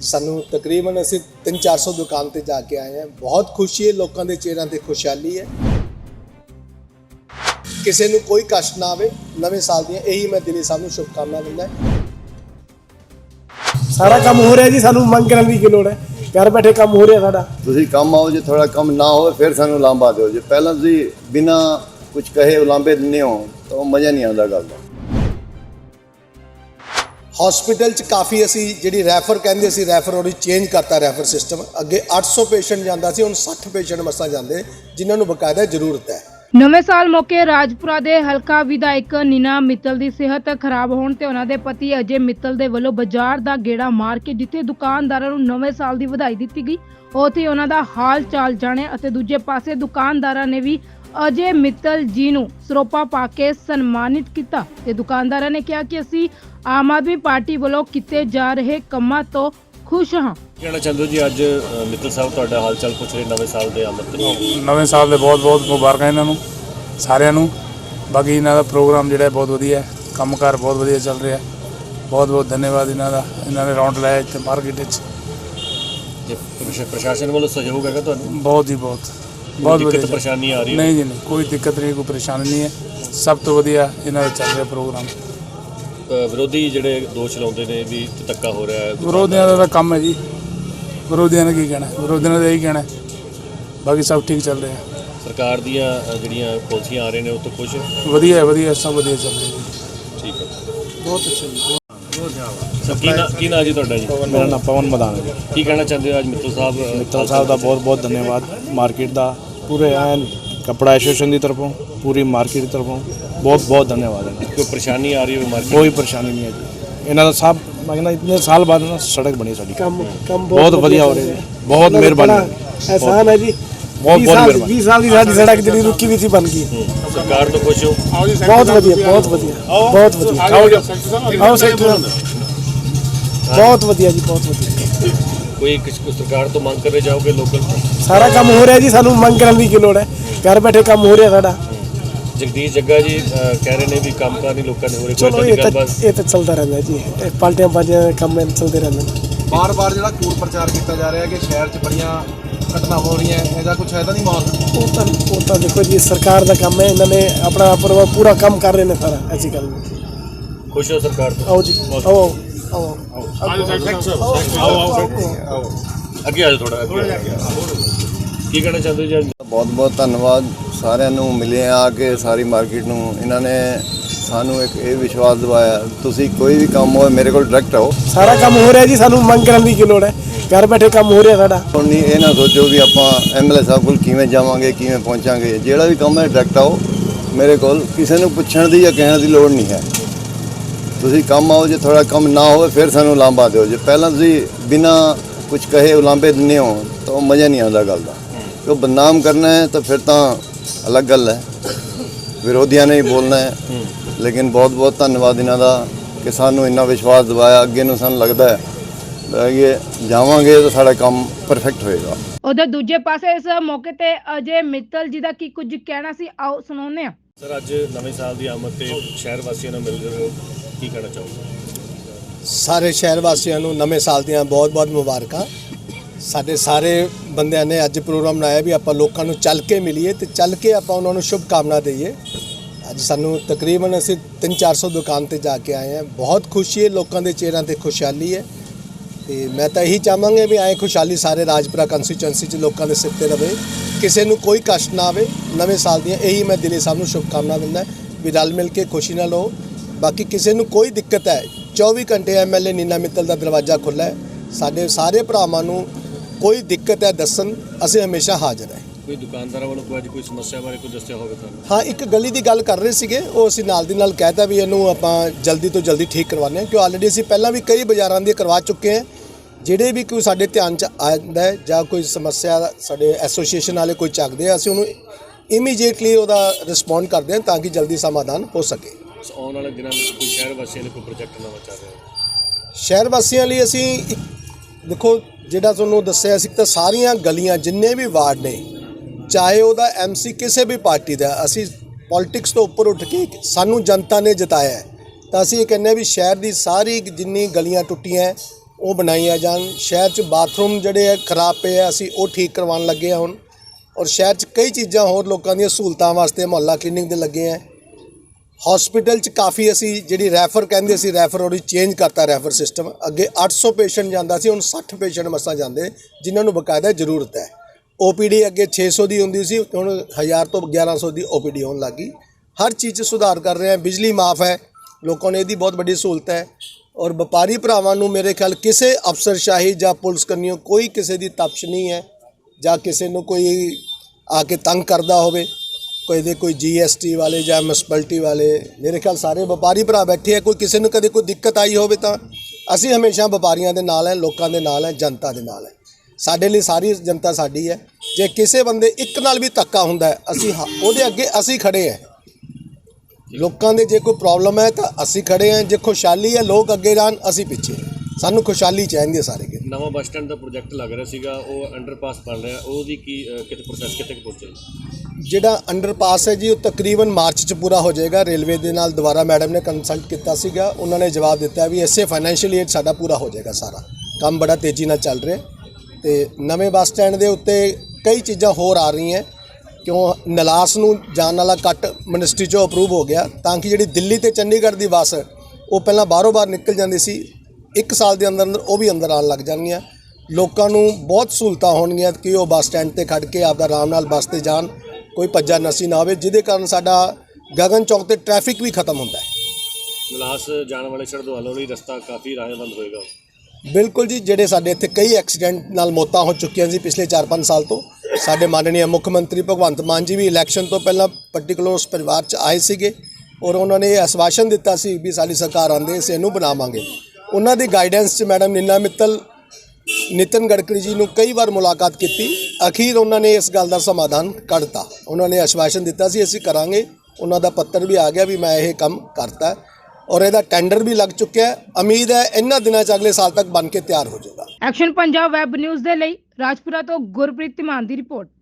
ਸਾਨੂੰ ਤਕਰੀਬਨ ਅਸੀਂ 3-400 ਦੁਕਾਨ ਤੇ ਜਾ ਕੇ ਆਏ ਹਾਂ। ਬਹੁਤ ਖੁਸ਼ੀ ਹੈ ਲੋਕਾਂ ਦੇ ਚਿਹਰਿਆਂ ਤੇ ਖੁਸ਼ਹਾਲੀ ਹੈ। ਕਿਸੇ ਨੂੰ ਕੋਈ ਕਸ਼ਟ ਨਾ ਆਵੇ ਨਵੇਂ ਸਾਲ ਦੀਆਂ ਇਹੀ ਮੈਂ ਦਿਲੀ ਸਾਹਿਬ ਨੂੰ ਸ਼ੁਭਕਾਮਨਾ ਦਿੰਦਾ ਸਾਰਾ ਕੰਮ ਹੋ ਰਿਹਾ ਜੀ ਸਾਨੂੰ ਮੰਗ ਕਰਨ ਦੀ ਕੀ ਲੋੜ ਹੈ? ਘਰ ਬੈਠੇ ਕੰਮ ਹੋ ਰਿਹਾ ਸਾਡਾ। ਤੁਸੀਂ ਕੰਮ ਆਓ ਜੇ ਥੋੜਾ ਕੰਮ ਨਾ ਹੋਵੇ ਫਿਰ ਸਾਨੂੰ ਲਾਂਬਾ ਦਿਓ। ਜੇ ਪਹਿਲਾਂ ਤੁਸੀਂ ਬਿਨਾ ਕੁਝ ਕਹੇ ਉਲਾਂਬੇ ਦਿੰਦੇ ਹੋ ਤਾਂ ਉਹ ਮਜ਼ਾ ਨਹੀਂ ਆਉਂਦਾ ਗੱਲ ਦਾ। ਹਸਪੀਟਲ 'ਚ ਕਾਫੀ ਅਸੀਂ ਜਿਹੜੀ ਰੈਫਰ ਕਹਿੰਦੇ ਸੀ ਰੈਫਰ ਉਹਦੀ ਚੇਂਜ ਕਰਤਾ ਰੈਫਰ ਸਿਸਟਮ। ਅੱਗੇ 800 ਪੇਸ਼ੈਂਟ ਜਾਂਦਾ ਸੀ, ਹੁਣ 60 ਪੇਸ਼ੈਂਟ ਮਸਾਂ ਜਾਂਦੇ, ਜਿਨ੍ਹਾਂ ਨੂੰ ਬਕਾਇਦਾ ਜ਼ਰੂਰਤ ਹੈ। ਨਵੇਂ ਸਾਲ ਮੌਕੇ ਰਾਜਪੁਰਾ ਦੇ ਹਲਕਾ ਵਿਧਾਇਕ ਨੀਨਾ ਮਿੱਤਲ ਦੀ ਸਿਹਤ ਖਰਾਬ ਹੋਣ ਤੇ ਉਹਨਾਂ ਦੇ ਪਤੀ ਅਜੇ ਮਿੱਤਲ ਦੇ ਵੱਲੋਂ ਬਾਜ਼ਾਰ ਦਾ ਗੇੜਾ ਮਾਰ ਕੇ ਜਿੱਥੇ ਦੁਕਾਨਦਾਰਾਂ ਨੂੰ ਨਵੇਂ ਸਾਲ ਦੀ ਵਧਾਈ ਦਿੱਤੀ ਗਈ, ਉੱਥੇ ਉਹਨਾਂ ਦਾ ਹਾਲ ਚਾਲ ਜਾਣਿਆ ਅਤੇ ਦੂਜੇ ਪਾਸੇ ਦੁਕਾਨਦਾਰਾਂ ਨੇ ਵੀ ਅਜੇ ਮਿੱਤਲ ਜੀ ਨੂੰ ਸਰੋਪਾ ਪਾ ਕੇ ਸਨਮਾਨਿਤ ਕੀਤਾ ਤੇ ਦੁਕਾਨਦਾਰਾਂ ਨੇ ਕਿਹਾ ਕਿ ਅਸੀਂ ਆਮ ਆਦਮੀ ਪਾਰਟੀ ਵੱਲੋਂ ਕੀਤੇ ਜਾ ਰਹੇ ਕੰਮਾਂ ਤੋਂ ਖੁਸ਼ ਹਾਂ। ਕਹਿਣਾ ਹੋ ਜੀ ਅੱਜ ਮਿੱਤਲ ਸਾਹਿਬ ਤੁਹਾਡਾ ਹਾਲ ਚਾਲ ਪੁੱਛ ਰਹੇ ਨਵੇਂ ਸਾਲ ਦੇ ਆਮਦ ਤੇ ਨਵੇਂ ਸਾਲ ਦੇ ਬਹੁਤ ਬਹੁਤ ਮੁਬਾਰਕਾਂ ਇਹਨਾਂ ਨੂੰ ਸਾਰਿਆਂ ਨੂੰ। ਬਾਕੀ ਇਹਨਾਂ ਦਾ ਪ੍ਰੋਗਰਾਮ ਜਿਹੜਾ ਬਹੁਤ ਵਧੀਆ ਹੈ ਕੰਮਕਾਰ ਬਹੁਤ ਵਧੀਆ ਚੱਲ ਰਿਹਾ ਬਹੁਤ ਬਹੁਤ ਧੰਨਵਾਦ ਇਹਨਾਂ ਦਾ ਇਹਨਾਂ ਨੇ ਰੌਂਡ ਲਾਇਆ ਇੱਥੇ ਮਾਰਕੀਟ ਵਿੱਚ। ਪ੍ਰਸ਼ਾਸਨ ਵੱਲੋਂ ਸਹਿਯੋਗ ਹੈਗਾ ਤੁਹਾਨੂੰ? ਬਹੁਤ ਹੀ ਬਹੁਤ। ਬਹੁਤ ਦਿੱਕਤ ਵਧੀਆ। ਪਰੇਸ਼ਾਨੀ ਆ ਰਹੀ ਹੈ? ਨਹੀਂ ਜੀ ਨਹੀਂ ਕੋਈ ਦਿੱਕਤ ਨਹੀਂ ਕੋਈ ਪਰੇਸ਼ਾਨੀ ਨਹੀਂ ਹੈ। ਸਭ ਤੋਂ ਵਧੀਆ ਇਹਨਾਂ ਦਾ ਚੱਲ ਰਿਹਾ ਪ੍ਰੋਗਰਾਮ। ਅ, ਵਿਰੋਧੀ ਜਿਹੜੇ ਦੋਸ਼ ਲਾਉਂਦੇ ਨੇ ਵੀ ਧੱਕਾ ਹੋ ਰਿਹਾ ਹੈ ਵਿਰੋਧੀਆਂ ਦਾ ਤਾਂ ਕੰਮ ਹੈ ਜੀ। ਵਿਰੋਧੀਆਂ ਨੇ ਕੀ ਕਹਿਣਾ ਵਿਰੋਧੀਆਂ ਨੇ ਤਾਂ ਇਹੀ ਕਹਿਣਾ ਬਾਕੀ ਸਭ ਠੀਕ ਚੱਲ ਰਿਹਾ ਹੈ। ਸਰਕਾਰ ਦੀਆਂ ਅ, ਜਿਹੜੀਆਂ ਪਾਲਿਸੀਆਂ ਆ ਰਹੀਆਂ ਨੇ ਉਹ ਤੋਂ ਖੁਸ਼ ਹੋ? ਵਧੀਆ ਹੈ ਵਧੀਆ ਸਭ ਵਧੀਆ ਚੱਲ ਰਿਹਾ ਜੀ ਠੀਕ ਹੈ। ਬਹੁਤ ਅੱਛਾ ਜੀ ਸਰ ਕੀ ਨਾ ਕੀ ਨਾਂ ਜੀ ਤੁਹਾਡਾ ਜੀ? ਮੇਰਾ ਨਾਮ ਪਵਨ ਮਦਾਨ ਹੈ ਜੀ। ਕੀ ਕਹਿਣਾ ਚਾਹੁੰਦੇ ਹੋ ਅੱਜ ਮਿੱਤਲ ਸਾਹਿਬ? ਮਿੱਤਲ ਸਾਹਿਬ ਦਾ ਬਹੁਤ ਬਹੁਤ ਧੰਨਵਾਦ। ਮਾਰਕੀਟ ਦਾ ਪੂਰੇ ਐਨ ਕਪੜਾ ਐਸੋਸੀਏਸ਼ਨ ਦੀ ਤਰਫੋਂ ਪੂਰੀ ਮਾਰਕੀਟ ਦੀ ਤਰਫੋਂ ਬਹੁਤ ਬਹੁਤ ਧੰਨਵਾਦ ਹੈ। ਕੋਈ ਪਰੇਸ਼ਾਨੀ ਆ ਰਹੀ ਹੋਵੇ ਮਾਰਕੀਟ? ਕੋਈ ਪਰੇਸ਼ਾਨੀ ਨਹੀਂ ਹੈ ਜੀ। ਇਹਨਾਂ ਦਾ ਸਭ ਮੈਂ ਕਹਿੰਦਾ ਇਤਨੇ ਸਾਲ ਬਾਅਦ ਨਾ ਸੜਕ ਬਣੀ ਸਾਡੀ। ਕੰਮ ਕੰਮ ਬਹੁਤ ਵਧੀਆ ਹੋ ਰਿਹਾ ਜੀ ਬਹੁਤ ਮਿਹਰਬਾਨੀ। ਬੜਾ ਐਹਸਾਨ ਹੈ ਜੀ। ਬਹੁਤ- 20 ਬਹੁਤ ਸਾਲ- ਮਿਹਰਬਾਨੀ। 20 ਸਾਲ ਦੀ ਸਾਡੀ ਸੜਕ ਜਿਹੜੀ ਰੁਕੀ ਵੀ ਸੀ ਬਣ ਗਈ। ਸਰਕਾਰ ਤੋਂ ਖੁਸ਼ ਹੋ? ਬਹੁਤ ਵਧੀਆ ਬਹੁਤ ਵਧੀਆ। ਬਹੁਤ ਵਧੀਆ। ਆਓ ਸੈਕਟਰ ਬਹੁਤ ਵਧੀਆ ਜੀ ਬਹੁਤ ਵਧੀਆ। ਕੋਈ ਕਿਸ ਕੋਈ ਸਰਕਾਰ ਤੋਂ ਮੰਗ ਕਰਨੇ ਜਾਓਗੇ ਲੋਕਲ ਸਾਰਾ ਕੰਮ ਹੋ ਰਿਹਾ ਜੀ ਸਾਨੂੰ ਮੰਗ ਕਰਨ ਦੀ ਕੀ ਲੋੜ ਹੈ? ਘਰ ਬੈਠੇ ਕੰਮ ਹੋ ਰਿਹਾ ਸਾਡਾ। ਜਗਦੀਸ਼ ਜੱਗਾ ਜੀ ਕਹਿ ਰਹੇ ਨੇ ਵੀ ਕੰਮ ਕਾਰ ਨਹੀਂ ਲੋਕਾਂ ਨੇ ਹੋ ਰਹੇ ਕੋਈ ਚਲੋ ਏਦਾਂ ਦੀ ਇਹ ਤਾਂ ਗੱਲਬਾਤ? ਇਹ ਤਾਂ ਚੱਲਦਾ ਰਹਿੰਦਾ ਜੀ। ਇਹ ਪਾਲਟੀਆਂ ਦੇ ਕੰਮ ਇਹ ਚੱਲਦੇ ਰਹਿੰਦੇ ਨੇ। ਬਾਰ-ਬਾਰ ਜਿਹੜਾ ਕੂੜ ਪ੍ਰਚਾਰ ਕੀਤਾ ਜਾ ਰਿਹਾ ਹੈ ਕਿ ਸ਼ਹਿਰ 'ਚ ਬੜੀਆਂ ਘਟਨਾ ਹੋ ਰਹੀਆਂ ਇਹਦਾ ਕੁਝ ਹੈ ਤਾਂ ਨਹੀਂ ਮਾਹੌਲ? ਉਹ ਤਾਂ ਉਹ ਤਾਂ ਦੇਖੋ ਜੀ ਸਰਕਾਰ ਦਾ ਕੰਮ ਹੈ ਇਹਨਾਂ ਨੇ ਆਪਣਾ ਪੂਰਾ ਪੂਰਾ ਕੰਮ ਕਰ ਰਹੇ ਨੇ ਸਾਰਾ ਐਸੀ ਗੱਲ ਨਹੀਂ। ਖੁਸ਼ ਹੋ ਸਰਕਾਰ ਤੋਂ? ਆਓ ਜੀ ਆਓ। ਆਓ। ਅੱਗੇ ਆ ਜਾਓ ਥੋੜਾ ਅੱਗੇ ਆ ਜਾਓ। ਕੀ ਕਹਿਣਾ ਚਾਹੁੰਦੇ ਹੋ ਜੀ ਅੱਜ? ਬਹੁਤ ਬਹੁਤ ਧੰਨਵਾਦ ਸਾਰਿਆਂ ਨੂੰ ਮਿਲੇ ਆ ਕੇ ਸਾਰੀ ਮਾਰਕੀਟ ਨੂੰ। ਇਹਨਾਂ ਨੇ ਸਾਨੂੰ ਇੱਕ ਇਹ ਵਿਸ਼ਵਾਸ ਦਿਵਾਇਆ ਤੁਸੀਂ ਕੋਈ ਵੀ ਕੰਮ ਹੋਵੇ ਮੇਰੇ ਕੋਲ ਡਾਇਰੈਕਟ ਆਓ। ਸਾਰਾ ਕੰਮ ਹੋ ਰਿਹਾ ਜੀ ਸਾਨੂੰ ਮੰਗ ਕਰਨ ਦੀ ਕੀ ਲੋੜ ਹੈ? ਘਰ ਬੈਠੇ ਕੰਮ ਹੋ ਰਿਹਾ ਸਾਡਾ। ਹੁਣ ਨਹੀਂ ਇਹ ਨਾ ਸੋਚੋ ਵੀ ਆਪਾਂ ਐਮਐਲਏ ਸਾਹਿਬ ਕੋਲ ਕਿਵੇਂ ਜਾਵਾਂਗੇ ਕਿਵੇਂ ਪਹੁੰਚਾਂਗੇ। ਜਿਹੜਾ ਵੀ ਕੰਮ ਹੈ ਡਾਇਰੈਕਟ ਆਓ ਮੇਰੇ ਕੋਲ। ਕਿਸੇ ਨੂੰ ਪੁੱਛਣ ਦੀ ਜਾਂ ਕਹਿਣ ਦੀ ਲੋੜ ਨਹੀਂ ਹੈ। ਤੁਸੀਂ ਕੰਮ ਆਓ ਜੇ ਥੋੜਾ ਕੰਮ ਨਾ ਹੋਵੇ ਫਿਰ ਸਾਨੂੰ ਲਾਂਬਾ ਦਿਓ। ਜੇ ਪਹਿਲਾਂ ਤੁਸੀਂ ਬਿਨਾ ਕੁਝ ਕਹੇ ਉਲਾਂਬੇ ਦਿੰਦੇ ਹੋ ਤਾਂ ਉਹ ਮਜ਼ਾ ਨਹੀਂ ਆਉਂਦਾ ਗੱਲ ਦਾ। ਕਿਉਂ ਬਦਨਾਮ ਕਰਨਾ ਹੈ ਤਾਂ ਫਿਰ ਤਾਂ ਅਲੱਗ ਗੱਲ ਹੈ। ਵਿਰੋਧੀਆਂ ਨੇ ਹੀ ਬੋਲਣਾ ਹੈ। ਲੇਕਿਨ ਬਹੁਤ ਬਹੁਤ ਧੰਨਵਾਦ ਇਹਨਾਂ ਦਾ ਕਿ ਸਾਨੂੰ ਇੰਨਾ ਵਿਸ਼ਵਾਸ ਦਿਵਾਇਆ। ਅੱਗੇ ਨੂੰ ਸਾਨੂੰ ਲੱਗਦਾ ਹੈ ਕਿ ਜਾਵਾਂਗੇ ਤਾਂ ਸਾਡਾ ਕੰਮ ਪਰਫੈਕਟ ਹੋਏਗਾ। ਉਧਰ ਦੂਜੇ ਪਾਸੇ ਇਸ ਮੌਕੇ ਤੇ ਅਜੇ ਮਿੱਤਲ ਜੀ ਦਾ ਕੀ ਕੁਝ ਕਹਿਣਾ ਸੀ? ਆਓ ਸੁਣਾਉਂਦੇ ਹਾਂ। ਸਰ, ਅੱਜ ਨਵੇਂ ਸਾਲ ਦੀ ਆਮਦ ਤੇ ਸ਼ਹਿਰ ਵਾਸੀਆਂ ਨੂੰ ਮਿਲ ਰਹੇ ਹੋ। ਕੀ ਕਹਿਣਾ ਚਾਹੋਗੇ? ਸਾਰੇ ਸ਼ਹਿਰ ਵਾਸੀਆਂ ਨੂੰ ਨਵੇਂ ਸਾਲ ਦੀਆਂ ਬਹੁਤ-ਬਹੁਤ ਮੁਬਾਰਕਾਂ। ਸਾਡੇ ਸਾਰੇ ਬੰਦਿਆਂ ਨੇ ਅੱਜ ਪ੍ਰੋਗਰਾਮ ਬਣਾਇਆ ਵੀ ਆਪਾਂ ਲੋਕਾਂ ਨੂੰ ਚੱਲ ਕੇ ਮਿਲੀਏ ਤੇ ਚੱਲ ਕੇ ਆਪਾਂ ਉਹਨਾਂ ਨੂੰ ਸ਼ੁਭ ਕਾਮਨਾ ਦਈਏ। ਅੱਜ ਸਾਨੂੰ ਤਕਰੀਬਨ ਅਸੀਂ 3-400 ਦੁਕਾਨ ਤੇ ਜਾ ਕੇ ਆਏ ਹਾਂ। ਬਹੁਤ ਖੁਸ਼ੀ ਹੈ, ਲੋਕਾਂ ਦੇ ਚਿਹਰਿਆਂ ਤੇ ਖੁਸ਼ਹਾਲੀ ਹੈ। ਤੇ ਮੈਂ ਤਾਂ ਇਹੀ ਚਾਹਾਂਗੇ ਵੀ ਐਂ ਖੁਸ਼ਹਾਲੀ ਸਾਰੇ ਰਾਜਪੁਰਾ ਕੰਸਟੀਚੁਐਂਸੀ 'ਚ ਲੋਕਾਂ ਦੇ ਸਿਰ ਤੇ ਰਵੇ ਕਿਸੇ ਨੂੰ ਕੋਈ ਕਸ਼ਟ ਨਾ ਆਵੇ। ਨਵੇਂ ਸਾਲ ਦੀਆਂ ਇਹੀ ਮੈਂ ਦਿਲੀ ਸਾਹਿਬ ਨੂੰ ਸ਼ੁਭਕਾਮਨਾ ਦਿੰਦਾ ਵੀ ਰਲ ਮਿਲ ਕੇ ਖੁਸ਼ੀ ਨਾਲ ਰਹੋ। ਬਾਕੀ ਕਿਸੇ ਨੂੰ ਕੋਈ ਦਿੱਕਤ ਹੈ 24 ਘੰਟੇ ਐਮਐਲਏ ਨੀਨਾ ਮਿੱਤਲ ਦਾ ਦਰਵਾਜ਼ਾ ਖੁੱਲ੍ਹਾ ਹੈ। ਸਾਡੇ ਸਾਰੇ ਭਰਾਵਾਂ ਨੂੰ ਕੋਈ ਦਿੱਕਤ ਹੈ ਦੱਸਣ ਅਸੀਂ ਹਮੇਸ਼ਾ ਹਾਜ਼ਰ ਹੈ। ਕੋਈ ਦੁਕਾਨਦਾਰਾਂ ਵੱਲੋਂ ਕੋਈ ਅੱਜ ਕੋਈ ਸਮੱਸਿਆ ਬਾਰੇ ਕੋਈ ਦੱਸਿਆ ਹੋਵੇ ਤੁਹਾਨੂੰ? ਹਾਂ ਇੱਕ ਗਲੀ ਦੀ ਗੱਲ ਕਰ ਰਹੇ ਸੀਗੇ ਉਹ ਅਸੀਂ ਨਾਲ ਦੀ ਨਾਲ ਕਹਿਤਾ ਵੀ ਇਹਨੂੰ ਆਪਾਂ ਜਲਦੀ ਤੋਂ ਜਲਦੀ ਠੀਕ ਕਰਵਾਉਂਦੇ ਹਾਂ ਕਿਉਂ ਆਲਰੇਡੀ ਅਸੀਂ ਪਹਿਲਾਂ ਵੀ ਕਈ ਬਾਜ਼ਾਰਾਂ ਦੀ ਕਰਵਾ ਚੁੱਕੇ ਹਾਂ। ਜਿਹੜੇ ਵੀ ਕੋਈ ਸਾਡੇ ਧਿਆਨ ਚ ਆਉਂਦਾ ਹੈ ਜਾਂ ਕੋਈ ਸਮੱਸਿਆ ਸਾਡੇ ਐਸੋਸੀਏਸ਼ਨ ਵਾਲੇ ਕੋਈ ਚੱਕਦੇ ਆ ਅਸੀਂ ਉਹਨੂੰ ਇਮੀਡੀਏਟਲੀ ਉਹਦਾ ਰਿਸਪੌਂਡ ਕਰਦੇ ਹਾਂ ਤਾਂ ਕਿ ਜਲਦੀ ਸਮਾਧਾਨ ਹੋ ਸਕੇ ਸੋ ਆਉਣ ਵਾਲੇ ਦਿਨਾਂ ਵਿੱਚ ਕੋਈ ਸ਼ਹਿਰ ਵਾਸੀਆਂ ਨੇ ਕੋਈ ਪ੍ਰੋਜੈਕਟ ਨਵਾਂ ਚੱਲ ਰਿਹਾ ਸ਼ਹਿਰ ਵਾਸੀਆਂ ਲਈ ਅਸੀਂ ਇੱਕ- ਦੇਖੋ ਜਿਹੜਾ ਤੁਹਾਨੂੰ ਦੱਸਿਆ ਸੀ ਤਾਂ ਸਾਰੀਆਂ ਗਲੀਆਂ ਜਿੰਨੇ ਵੀ ਵਾਰਡ ਨੇ ਚਾਹੇ ਉਹਦਾ ਐਮਸੀ ਕਿਸੇ ਵੀ ਪਾਰਟੀ ਦਾ ਹੈ, ਅਸੀਂ ਪੋਲਿਟਿਕਸ ਤੋਂ ਉੱਪਰ ਉੱਠ ਕੇ ਸਾਨੂੰ ਜਨਤਾ ਨੇ ਜਿਤਾਇਆ ਹੈ। ਤਾਂ ਅਸੀਂ ਇਹ ਕਹਿੰਦੇ ਹਾਂ ਵੀ ਸ਼ਹਿਰ ਦੀ ਸਾਰੀ ਜਿੰਨੀ ਗਲੀਆਂ ਟੁੱਟੀਆਂ ਹੈ, ਉਹ ਬਣਾਈਆਂ ਜਾਣ। ਸ਼ਹਿਰ 'ਚ ਬਾਥਰੂਮ ਜਿਹੜੇ ਆ, ਖਰਾਬ ਪਏ ਆ, ਅਸੀਂ ਉਹ ਠੀਕ ਕਰਵਾਉਣ ਲੱਗੇ ਆ ਹੁਣ। ਔਰ ਸ਼ਹਿਰ 'ਚ ਕਈ ਚੀਜ਼ਾਂ ਹੋਰ ਲੋਕਾਂ ਦੀਆਂ ਸਹੂਲਤਾਂ ਵਾਸਤੇ ਮੁਹੱਲਾ ਕਲੀਨਿਕ ਦੇ ਲੱਗੇ ਆ। ਹਸਪੀਟਲ 'ਚ ਕਾਫੀ ਅਸੀਂ ਜਿਹੜੀ ਰੈਫਰ ਕਹਿੰਦੇ ਸੀ, ਰੈਫਰ ਉਹਦੀ ਚੇਂਜ ਕਰਤਾ ਰੈਫਰ ਸਿਸਟਮ। ਅੱਗੇ 800 ਪੇਸ਼ੈਂਟ ਜਾਂਦਾ ਸੀ, ਹੁਣ 60 ਪੇਸ਼ੈਂਟ ਮਸਾਂ ਜਾਂਦੇ, ਜਿਨ੍ਹਾਂ ਨੂੰ ਬਕਾਇਦਾ ਜ਼ਰੂਰਤ ਹੈ। ਓਪੀਡੀ ਅੱਗੇ 600 ਦੀ ਹੁੰਦੀ ਸੀ, ਹੁਣ 1000 ਤੋਂ 1100 ਦੀ ਓਪੀਡੀ ਹੋਣ ਲੱਗੀ ਹਰ ਚੀਜ਼ 'ਚ ਸੁਧਾਰ ਕਰ ਰਹੇ ਆ, ਬਿਜਲੀ ਮਾਫ ਹੈ, ਲੋਕਾਂ ਨੇ ਇਹਦੀ ਬਹੁਤ ਵੱਡੀ ਸਹੂਲਤ ਹੈ। ਔਰ ਵਪਾਰੀ ਭਰਾਵਾਂ ਨੂੰ ਮੇਰੇ ਖਿਆਲ ਕਿਸੇ ਅਫਸਰਸ਼ਾਹੀ ਜਾਂ ਪੁਲਿਸ ਕਰਨੀਓ ਕੋਈ ਕਿਸੇ ਦੀ ਤਪਸ਼ ਨਹੀਂ ਹੈ ਜਾਂ ਕਿਸੇ ਨੂੰ ਕੋਈ ਆ ਕੇ ਤੰਗ ਕਰਦਾ ਹੋਵੇ, ਕੋਈ ਦੇ ਕੋਈ ਜੀਐਸਟੀ ਵਾਲੇ ਜਾਂ ਮਿਊਨਿਸਪੈਲਿਟੀ ਵਾਲੇ, ਮੇਰੇ ਖਿਆਲ ਸਾਰੇ ਵਪਾਰੀ ਭਰਾ ਬੈਠੇ ਆ, ਕੋਈ ਕਿਸੇ ਨੂੰ ਕਦੇ ਕੋਈ ਦਿੱਕਤ ਆਈ ਹੋਵੇ ਤਾਂ ਅਸੀਂ ਹਮੇਸ਼ਾ ਵਪਾਰੀਆਂ ਦੇ ਨਾਲ ਹੈ, ਲੋਕਾਂ ਦੇ ਨਾਲ ਹੈ, ਜਨਤਾ ਦੇ ਨਾਲ ਹੈ। ਸਾਡੇ ਲਈ ਸਾਰੀ ਜਨਤਾ ਸਾਡੀ ਹੈ। ਜੇ ਕਿਸੇ ਬੰਦੇ ਇੱਕ ਨਾਲ ਵੀ ਧੱਕਾ ਹੁੰਦਾ ਅਸੀਂ ਹ- ਉਹਦੇ ਅੱਗੇ ਅਸੀਂ ਖੜੇ ਹਾਂ। ਲੋਕਾਂ ਦੇ ਜੇ ਕੋਈ ਪ੍ਰੋਬਲਮ ਹੈ ਤਾਂ ਅਸੀਂ ਖੜੇ ਹਾਂ। ਜੇ ਖੁਸ਼ਹਾਲੀ ਹੈ ਲੋਕ ਅੱਗੇ ਜਾਣ ਅਸੀਂ ਪਿੱਛੇ। ਸਾਨੂੰ ਖੁਸ਼ਹਾਲੀ ਚਾਹੀਦੀ ਹੈ ਸਾਰੇ ਕੇ ਨਵਾਂ ਬੱਸ ਸਟੈਂਡ ਦਾ ਪ੍ਰੋਜੈਕਟ ਲੱਗ ਰਿਹਾ ਸੀਗਾ ਉਹ ਅੰਡਰਪਾਸ ਬਣ ਰਿਹਾ। ਉਹਦੀ ਕੀ ਅ, ਕਿਤੇ ਪ੍ਰੋਸੈਸ ਕਿਤੇ ਕੁ ਜੀ? ਜਿਹੜਾ ਅੰਡਰਪਾਸ ਹੈ ਜੀ ਉਹ ਤਕਰੀਬਨ ਮਾਰਚ ਚ ਪੂਰਾ ਹੋ ਜਾਏਗਾ। ਰੇਲਵੇ ਦੇ ਨਾਲ ਦੁਬਾਰਾ ਮੈਡਮ ਨੇ ਕੰਸਲਟ ਕੀਤਾ ਸੀਗਾ। ਉਹਨਾਂ ਨੇ ਜਵਾਬ ਦਿੱਤਾ ਵੀ ਇਸੇ ਫਾਈਨੈਂਸ਼ੀਅਲ ਈਅਰ ਸਾਡਾ ਪੂਰਾ ਹੋ ਜਾਏਗਾ ਸਾਰਾ। ਕੰਮ ਬੜਾ ਤੇਜ਼ੀ ਨਾਲ ਚੱਲ ਰਿਹਾ ਤੇ ਨਵੇਂ ਬੱਸ ਸਟੈਂਡ ਦੇ ਉੱਤੇ ਕਈ ਚੀਜ਼ਾਂ ਹੋਰ ਆ ਰਹੀਆਂ। ਕਿਉਂ ਨਿਲਾਸ ਨੂੰ ਜਾਣ ਵਾਲਾ ਕੱਟ ਮਿਨਿਸਟਰੀ ਚੋਂ ਅਪਰੂਵ ਹੋ ਗਿਆ, ਤਾਂ ਕਿ ਜਿਹੜੀ ਦਿੱਲੀ ਤੇ ਚੰਡੀਗੜ੍ਹ ਦੀ ਬੱਸ, ਉਹ ਪਹਿਲਾਂ ਬਾਹਰੋਂ ਬਾਹਰ ਨਿਕਲ ਜਾਂਦੀ ਸੀ, ਇੱਕ ਸਾਲ ਦੇ ਅੰਦਰ ਅੰਦਰ ਉਹ ਵੀ ਅੰਦਰ ਆਉਣ ਲੱਗ ਜਾਣਗੀਆਂ। ਲੋਕਾਂ ਨੂੰ ਬਹੁਤ ਸਹੂਲਤਾਂ ਹੋਣਗੀਆਂ ਕਿ ਉਹ ਬੱਸ ਸਟੈਂਡ ਤੇ ਖੜ ਕੇ ਆਪਦਾ ਆਰਾਮ ਨਾਲ ਬੱਸ ਤੇ ਜਾਣ, ਕੋਈ ਭੱਜਾ ਨਸੀ ਨਾ ਹੋਵੇ, ਜਿਹਦੇ ਕਾਰਨ ਸਾਡਾ ਗਗਨ ਚੌਕ ਤੇ ਟ੍ਰੈਫਿਕ ਵੀ ਖਤਮ ਹੁੰਦਾ ਹੈ। ਮਲਾਸ ਜਾਣ ਵਾਲੇ ਸ਼ਰਧਾਲੂਆਂ ਲਈ ਰਸਤਾ ਕਾਫੀ ਰਾਹੇਵੰਦ ਹੋਏਗਾ। ਬਿਲਕੁਲ ਜੀ, ਜਿਹੜੇ ਸਾਡੇ ਇੱਥੇ ਕਈ ਐਕਸੀਡੈਂਟ ਨਾਲ ਮੌਤਾਂ ਹੋ ਚੁੱਕੀਆਂ ਸੀ ਪਿਛਲੇ 4-5 ਸਾਲ ਤੋਂ, ਸਾਡੇ ਮਾਨনীय ਮੁੱਖ ਮੰਤਰੀ ਭਗਵੰਤ ਮਾਨ ਜੀ ਵੀ ਇਲੈਕਸ਼ਨ ਤੋਂ ਪਹਿਲਾਂ ਪਾਰਟਿਕੂਲਰ ਉਸ ਪਰਿਵਾਰ 'ਚ ਆਏ ਸੀਗੇ ਔਰ ਉਹਨਾਂ ਨੇ ਇਹ ਆਸ਼ਵਾਸਨ ਦਿੱਤਾ ਸੀ ਵੀ ਸਾਡੀ ਸਰਕਾਰ ਆਂਦੇ ਅਸੀਂ ਇਹਨੂੰ ਬਣਾਵਾਂਗੇ। ਉਹਨਾਂ ਦੀ ਗਾਈਡੈਂਸ 'ਚ ਮੈਡਮ ਨਿੰਨਾ ਮਿੱਤਲ, ਨਿਤਨ ਗਡਕਰੀ ਜੀ ਨੂੰ ਕਈ ਵਾਰ ਮੁਲਾਕਾਤ ਕੀਤੀ। ਅਖੀਰ ਉਹਨਾਂ ਨੇ ਇਸ ਗੱਲ ਦਾ ਸਮਾਧਾਨ ਕੱਢਤਾ। ਉਹਨਾਂ ਨੇ ਆਸ਼ਵਾਸਨ ਦਿੱਤਾ ਸੀ, ਅਸੀਂ ਕਰਾਂਗੇ। ਉਹਨਾਂ ਦਾ ਪੱਤਰ ਵੀ ਆ ਗਿਆ ਵੀ ਮੈਂ ਇਹ ਕੰਮ ਕਰਤਾ। ਔਰ ਇਹਦਾ ਟੈਂਡਰ ਵੀ ਲੱਗ ਚੁੱਕਿਆ ਹੈ। ਉਮੀਦ ਹੈ ਇਹਨਾਂ ਦਿਨਾਂ 'ਚ ਅਗਲੇ ਸਾਲ ਤੱਕ ਬਣ ਕੇ ਤਿਆਰ ਹੋ ਜਾਊਗਾ। ਐਕਸ਼ਨ ਪੰਜਾਬ ਵੈਬ ਨਿਊਜ਼ ਦੇ ਲਈ ਰਾਜਪੁਰਾ ਤੋਂ ਗੁਰਪ੍ਰੀਤ ਧੀਮਾਨ ਦੀ ਰਿਪੋਰਟ।